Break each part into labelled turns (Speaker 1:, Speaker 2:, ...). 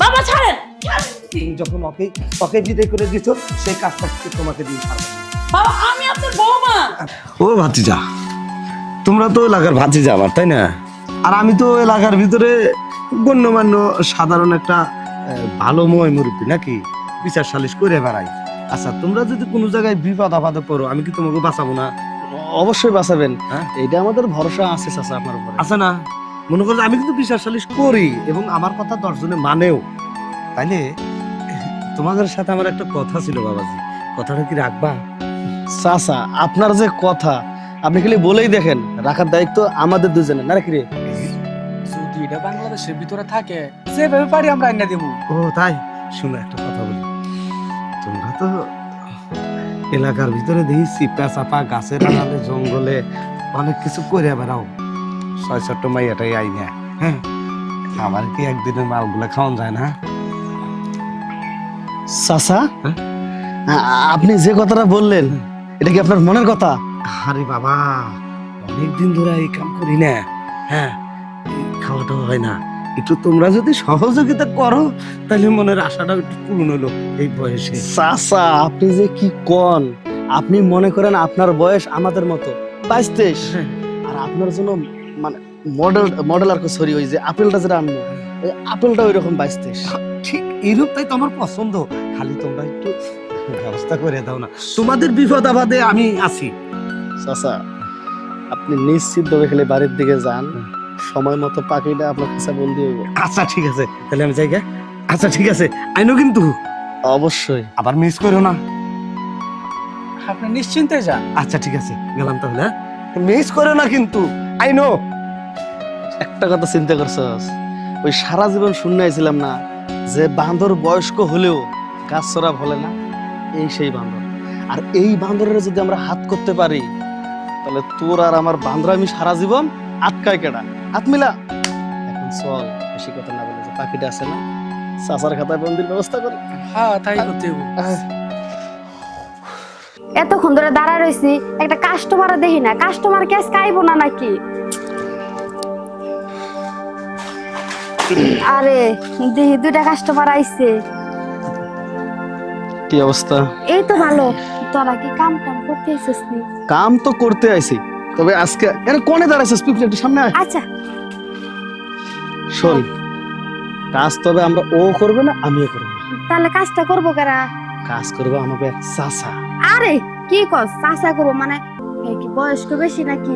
Speaker 1: বাবা ছাড়েন।
Speaker 2: তুমি যখন ওকে ওকে বিদায় করে দিয়েছ সেই কাজটা তোমাকে দিয়ে ছাড়বো।
Speaker 1: বাবা আমি আপনার বৌমা।
Speaker 2: ও ভাতিজা তোমরা তো এলাকার ভাতিজা আমার তাই না? আর আমি তো এলাকার ভিতরে গণ্যমান্য সাধারণ একটা ভালো ময় মুরব্বী নাকি? বিচার সালিশ করে বেড়াই। আচ্ছা তোমরা যদি কোনো জায়গায় বিপদ আপদে পড়ো আমি কি তোমাকে বাঁচাবো না?
Speaker 3: অবশ্যই বাঁচাবেন।
Speaker 2: হ্যাঁ?
Speaker 3: এটা আমাদের ভরসা আছে চাচা আপনার উপরে।
Speaker 2: আছে না? মনে করো আমি কিন্তু বিচার সালিশ করি এবং আমার কথা দশজনে মানেও। তাইলে তোমাদের সাথে আমার একটা কথা ছিল বাবাজি। কথাটা কি রাখবা?
Speaker 3: চাচা আপনার যে কথা আপনি খালি বলেই দেখেন রাখার দায়িত্ব আমাদের দুজনে না রে?
Speaker 4: যদি এটা বাংলাদেশের ভিতরে থাকে যেভাবে পারি আমরা আইনা দেবো।
Speaker 2: ও তাই? শুনো একটা কথা বলি। তোমরা তো এলাকার ভিতরে দেখি চিপা চাপা গাছের আড়ালে জঙ্গলে অনেক কিছু করে বেড়াও। ছয় ছোট্ট মাইয়াটাই আই না হ্যাঁ আমার কি একদিনের মালগুলা খাওয়ান যায় না?
Speaker 3: চাচা?
Speaker 2: হ্যাঁ?
Speaker 3: আপনি যে কথাটা বললেন এটা কি আপনার মনের কথা?
Speaker 2: আরে বাবা অনেকদিন ধরে এই কাম করি না। হ্যাঁ খাওয়াটা হয় না। একটু তোমরা যদি সহযোগিতা করো তাহলে মনের আশাটা একটু পূরণ হলো এই বয়সে।
Speaker 3: চাচা আপনি যে কি কন আপনি মনে করেন আপনার বয়স আমাদের মতো বাইশ তেইশ
Speaker 2: হ্যাঁ।
Speaker 3: আর আপনার জন্য মানে মডেল মডেল আর সরি ওই যে আপেলটা যেটা আনব ওই আপেলটা ওই রকম বাইশ তেইশ।
Speaker 2: ঠিক এইরূপটাই তো আমার পছন্দ। খালি তোমরা একটু ব্যবস্থা করে দাও না। তোমাদের বিপদ আপদে আমি আছি।
Speaker 3: চাচা আপনি নিশ্চিত ভাবে খালি বাড়ির দিকে যান। সময় মতো পাখিটা আপনার কাছে বন্দি হইব।
Speaker 2: আচ্ছা ঠিক আছে। তাহলে আমি যাই গে? আচ্ছা ঠিক আছে। আইনো কিন্তু।
Speaker 3: অবশ্যই।
Speaker 2: আবার মিস করো না।
Speaker 4: আপনি নিশ্চিন্তে যান।
Speaker 2: আচ্ছা ঠিক আছে। গেলাম তাহলে মিস করো না কিন্তু। আইনো।
Speaker 3: একটা কথা চিন্তা করছস? ওই সারা জীবন শুনাইছিলাম না যে বান্দর বয়স্ক হলেও গাছ চড়া ভলে না এই সেই বান্দর। আর এই বান্দরের যদি আমরা হাত করতে পারি তাহলে তোর আর আমার বান্দর আমি সারা জীবন আটকায় কেডা? হাত মিলা। এখন চল বেশি কথা না বলে যে পাখিটা আছে না চাচার খাতায় বন্দির ব্যবস্থা করি।
Speaker 4: হ্যাঁ তাই করতে হইব।
Speaker 5: এতক্ষণ ধরে দাঁড়ায় রয়েছি একটা কাস্টমার দেখি না। কাস্টমার ক্যাশ খাইবো না নাকি? আরে দেখি দুইটা কাস্টমার আইছে।
Speaker 3: কি অবস্থা?
Speaker 5: এই তো ভালো। তোরা কি কাম টাম করতে আইছিস নি
Speaker 3: কাম তো করতে আইছি তবে আজকে এর কোনে দাঁড়াইছিস? পিপলি একটু সামনে আয়।
Speaker 5: আচ্ছা।
Speaker 3: শোন কাজ তবে আমরা ও করবে না আমিও করব
Speaker 5: তাহলে কাজটা করব কারা?
Speaker 3: কাজ করব আমাকে চাচা।
Speaker 5: আরে কি কস? চাষা করব মানে কি বয়স্ক বেশি নাকি?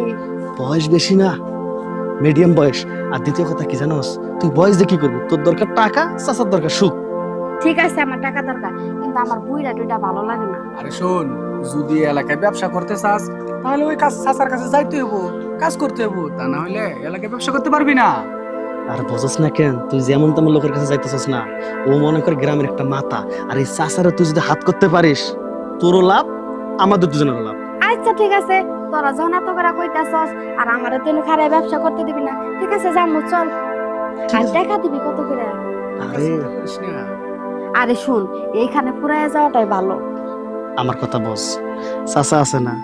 Speaker 3: বয়স বেশি না। মিডিয়াম বয়স। আর দ্বিতীয় কথা কি জানোস তুই বয়স দিয়ে কি করবি? তোর দরকার টাকা চাচার দরকার সুখ।
Speaker 5: ঠিক আছে আমার টাকা দরকার। কিন্তু আমার বুইরা টুইটা ভালো লাগে না।
Speaker 4: আরে শোন যদি এলাকায় ব্যবসা করতে চাস তাহলে ওই কাজ চাচার কাছে যাইতে হইব কাজ করতে হইব। তা না হলে এলাকায় ব্যবসা করতে পারবি না।
Speaker 3: আর বোঝস না কেন তুই যেমন তেমন লোকের কাছে যাইতেছস না। ও মনে কর গ্রামের একটা মাথা আর এই চাচারে তুই যদি হাত করতে পারিস তোরও লাভ আমাদের দুজনেরও লাভ।
Speaker 5: আচ্ছা ঠিক আছে। তোরা যখন এত করে কইতাছস আর আমারে তুই খারাপ ব্যবসা করতে দিবি না। ঠিক আছে যামু চল। আর টাকা দিবি কত করে?
Speaker 3: আরে
Speaker 5: আরে শুন এইখানে পুরাইয়া যাওয়াটাই ভালো।
Speaker 3: আমার কথা বস চাচা আছে না?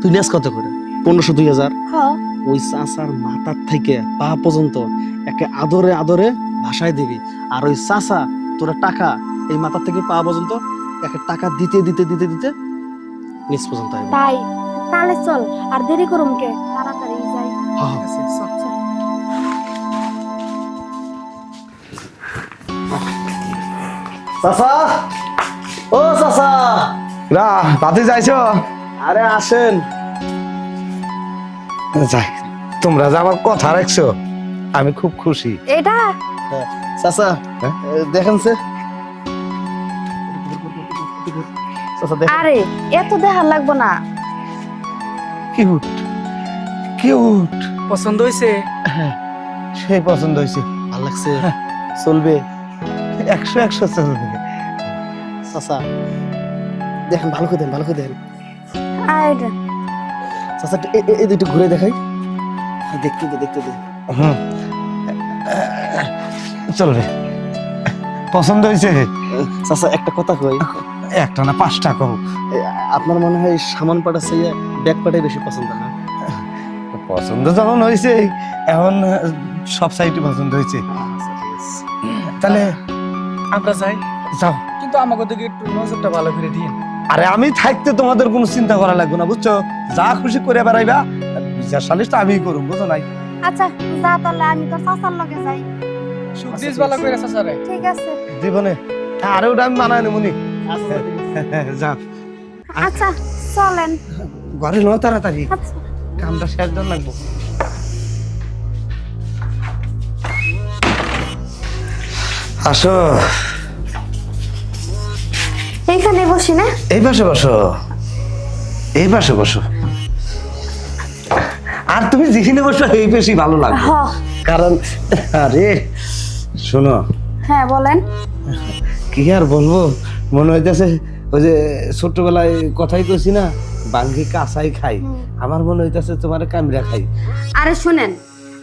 Speaker 3: তুই নেস কত করে? পনেরোশো দুই হাজার? ওই চাচার মাথার থেকে পা পর্যন্ত একে আদরে আদরে ভাষায় দিবি। আর ওই চাচা তোরা টাকা এই মাথার থেকে পা পর্যন্ত একে টাকা দিতে দিতে দিতে দিতে নিচ পর্যন্ত
Speaker 5: তাই? তাহলে চল আর দেরি করুম কে? তাড়াতাড়ি যাই।
Speaker 3: হ্যাঁ। চাচা? ও চাচা।
Speaker 2: রা বাতে যাইছো?
Speaker 3: আরে আসেন।
Speaker 2: যাই তোমরা যে আমার কথা রাখছো আমি খুব খুশি।
Speaker 5: এটা?
Speaker 3: চাচা
Speaker 2: হ্যাঁ?
Speaker 3: দেখেন সে।
Speaker 5: আরে এত দেখার লাগবো না।
Speaker 2: কিউট কিউট
Speaker 4: পছন্দ হয়েছে
Speaker 2: সেই পছন্দ হয়েছে
Speaker 3: ভালো লাগছে। চলবে।
Speaker 2: একশো একশো চলবে।
Speaker 3: চাচা দেখেন ভালো করে দেন ভালো করে দেন।
Speaker 5: আরে
Speaker 3: চাচা এই দুটো ঘুরে দেখাই। হ্যাঁ, দেখতে দে দেখতে দে।
Speaker 2: হুম। চলবে পছন্দ হয়েছে
Speaker 3: চাচা একটা কথা কই।
Speaker 2: একটা না পাঁচটা কও।
Speaker 3: আপনার মনে হয় সামান পাটা চাইয়া ব্যাগ পাটাই বেশি পছন্দ না?
Speaker 2: পছন্দ যখন হয়েছে এখন সব সাইডে পছন্দ হয়েছে তাহলে
Speaker 4: আমরা যাই।
Speaker 2: যাও।
Speaker 4: কিন্তু আমাকে দিকে একটু নজরটা ভালো করে দিন
Speaker 2: আরে আমি থাকতে তোমাদের কোনো চিন্তা করা লাগবে না বুঝছ? যা খুশি করে বেড়াইবা বিচার সালিশটা আমিই করুম বুঝো নাই?
Speaker 5: আচ্ছা যা তাহলে আমি তোর চাচার লগে যাই।
Speaker 4: সুখ দিস ভালো করে চাচারে।
Speaker 5: ঠিক আছে।
Speaker 2: জীবনে আরে ওটা আমি মানায় নেবনি যা
Speaker 5: আচ্ছা চলেন।
Speaker 2: ঘরে নো তাড়াতাড়ি।
Speaker 5: আচ্ছা।
Speaker 2: কামটা শেষ দেন লাগবো। আসো।
Speaker 5: এইখানে বসি না?
Speaker 2: এই পাশে বসো। এই পাশে বসো। আর তুমি যেখানে বসো এই বেশি ভালো লাগবে। কারণ আরে শোনো।
Speaker 5: হ্যাঁ বলেন।
Speaker 2: কি আর বলব? মনে হইতেছে ওই যে ছোট্টবেলায় কথাই কইছি না বাঙ্গি কাঁচাই খাই আমার মনে হইতেছে তোমার কামড়া খাই।
Speaker 5: আরে শুনেন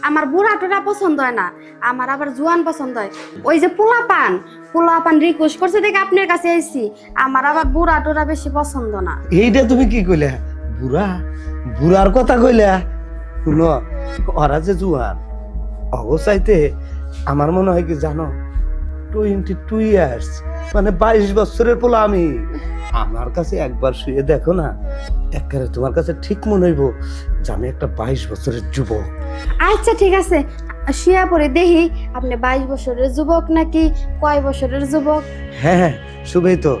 Speaker 5: আমার বুড়া টুরা পছন্দ হয় না আমার আবার জোয়ান পছন্দ হয়। ওই যে পোলা পান পোলা পান রিকোয়েস্ট করছে দেখে আপনার কাছে এসেছি আমার আবার বুড়া টুরা বেশি পছন্দ না।
Speaker 2: এইটা তুমি কি কইলে? বুড়া? বুড়ার কথা কইলে? শুনো ওরা যে জুয়ান অবস্থাইতে আমার মনে হয় কি জানো টোয়েন্টি টু ইয়ার্স মানে বাইশ বছরের পোলা আমি। আমার কাছে একবার শুয়ে দেখো না একেবারে তোমার কাছে ঠিক মনে হইব যে আমি একটা বাইশ বছরের যুবক।
Speaker 5: আচ্ছা ঠিক আছে। শুয়ে পরে দেখি আপনি বাইশ বছরের যুবক নাকি কয় বছরের যুবক?
Speaker 2: হ্যাঁ হ্যাঁ শুভেই তো।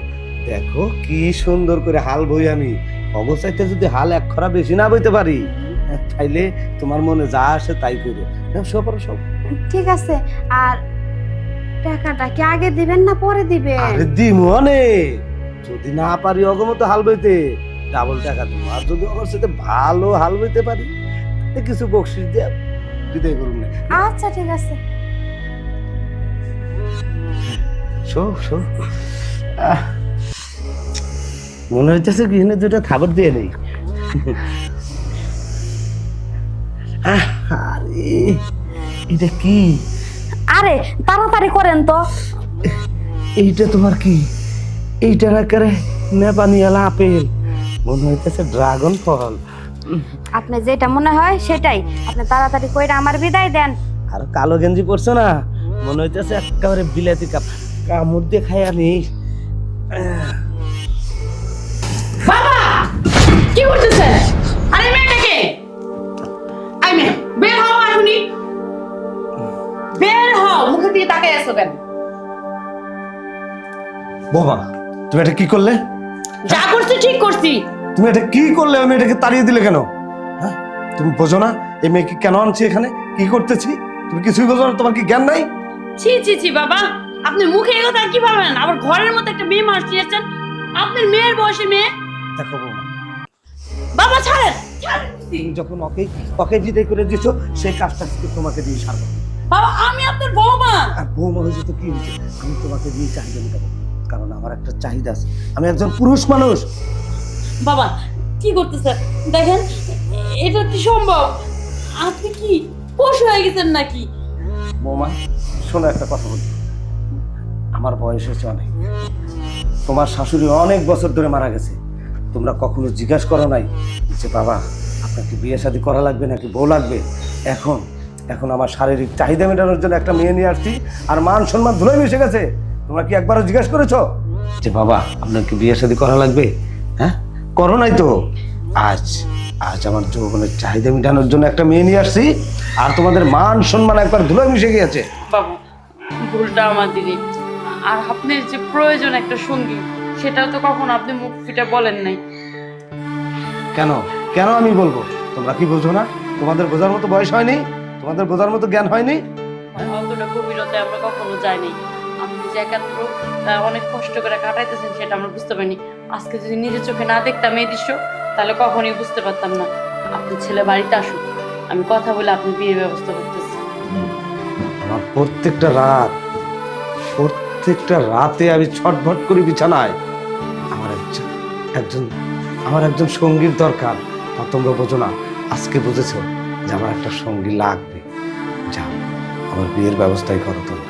Speaker 2: দেখো কি সুন্দর করে হাল বই আমি। অবস্থাতে যদি হাল এক খরা বেশি না বইতে পারি তাইলে তোমার মনে যা আসে তাই করো সব সব
Speaker 5: ঠিক আছে। আর টাকাটা কি আগে দিবেন না পরে দিবেন?
Speaker 2: আরে দি মনে যদি না পারি অগমত হাল বইতে ডাবল টাকা দিব আর যদি ওর সাথে ভালো হাল বইতে পারি তাহলে কিছু বকশিস দিয়ে বিদায় করুন না।
Speaker 5: আচ্ছা ঠিক আছে।
Speaker 2: শো শো। মনে হইতেছে কি এনে দুটা খাবার দিয়ে নেই। আরে এটা কি?
Speaker 5: আরে তাড়াতাড়ি করেন তো।
Speaker 2: এইটা তোমার কি? এইটা একেবারে নেপানিয়ালা আপেল। মনে হইতেছে ড্রাগন ফল।
Speaker 5: আপনি যেটা মনে হয় সেটাই। আপনি তাড়াতাড়ি কইরা আমার বিদায় দেন।
Speaker 2: আর কালো গেঞ্জি পরছো না? মনে হইতেছে একেবারে বিলাতি কাপ। কামড় দিয়ে খাই আমি
Speaker 1: বাবা! কি করতেছেন?
Speaker 2: বোমা তুমি এটা কি করলে?
Speaker 1: যা করছি ঠিক করছি।
Speaker 2: তুমি এটা কি করলে? আমি এটাকে তাড়িয়ে দিলে কেন? হ্যাঁ? তুমি বোঝো না এই মেয়েকে কেন আনছি এখানে? কি করতেছি? তুমি কিছুই বোঝো না তোমার কি জ্ঞান নাই?
Speaker 1: ছি ছি ছি বাবা আপনি মুখে এই কথা কি পারবেন আবার ঘরের মধ্যে একটা মেয়ে মারতে যাচ্ছেন আপনার মেয়ের বয়সে মেয়ে?
Speaker 2: দেখো বৌমা।
Speaker 1: বাবা ছাড়েন
Speaker 2: তুমি যখন ওকে ওকে বিদায় করে দিছো সেই কাজটা তোমাকে দিয়ে সারবো
Speaker 1: বাবা আমি আপনার বৌমা।
Speaker 2: আর বৌমা হয়েছে তো কি হয়েছে? আমি তোমাকে দিয়ে চাহিদা মেটাবো কারণ আমার একটা চাহিদা আছে। আমি একজন পুরুষ মানুষ।
Speaker 1: বাবা কি করতেছেন? দেখেন এটা কি সম্ভব? আপনি কি পশু হয়ে গেছেন নাকি?
Speaker 2: বৌমা শোনো একটা কথা বলি। আমার বয়স হয়েছে অনেক। তোমার শাশুড়ি অনেক বছর ধরে মারা গেছে। তোমরা কখনো জিজ্ঞাসা করো নাই যে বাবা আপনাকে বিয়ে শাদী করা লাগবে নাকি বউ লাগবে? এখন এখন আমার শারীরিক চাহিদা মেটানোর জন্য একটা মেয়ে নিয়ে আসছি আর মান সম্মান ধুলে মিশে গেছে। তোমরা কি একবারও জিজ্ঞেস করেছ? যে বাবা আপনার কি বিয়ে শাদী করা লাগবে? হ্যাঁ? করো নাই তো। আজ আজ আমার যৌবনের চাহিদা মেটানোর জন্য একটা মেয়ে নিয়ে আসছি আর তোমাদের মান সম্মান একবার ধুলে মিশে গিয়েছে।
Speaker 1: বাবু ভুলটা আমার দিদি। আর আপনার যে প্রয়োজন একটা সঙ্গী সেটাও তো কখনো আপনি মুখ ফিটে বলেন নাই।
Speaker 2: কেন? কেন আমি বলব? তোমরা কি বোঝো না? তোমাদের বোঝার মতো বয়স হয়নি? তোমাদের বোঝার মতো জ্ঞান হয়নি?
Speaker 1: অতটা গভীরতে আমরা কখনো যাইনি। আপনি যে একাত্র অনেক কষ্ট করে কাটাইতেছেন সেটা আমরা বুঝতে পারিনি। আজকে যদি নিজের চোখে না দেখতাম এই দৃশ্য, তাহলে কখনোই বুঝতে পারতাম না। আপনার ছেলে বাড়িতে আসুক আমি কথা বলে আপনি বিয়ের ব্যবস্থা করতেছি।
Speaker 2: আমার প্রত্যেকটা রাত, প্রত্যেকটা রাতে আমি ছটফট করি বিছানায়। আমার একজন একজন, আমার একজন সঙ্গীর দরকার তা তোমরা বোঝো না। আজকে বুঝেছ যে আমার একটা সঙ্গী লাগবে। যাও, আমার বিয়ের ব্যবস্থাই করো তোমরা।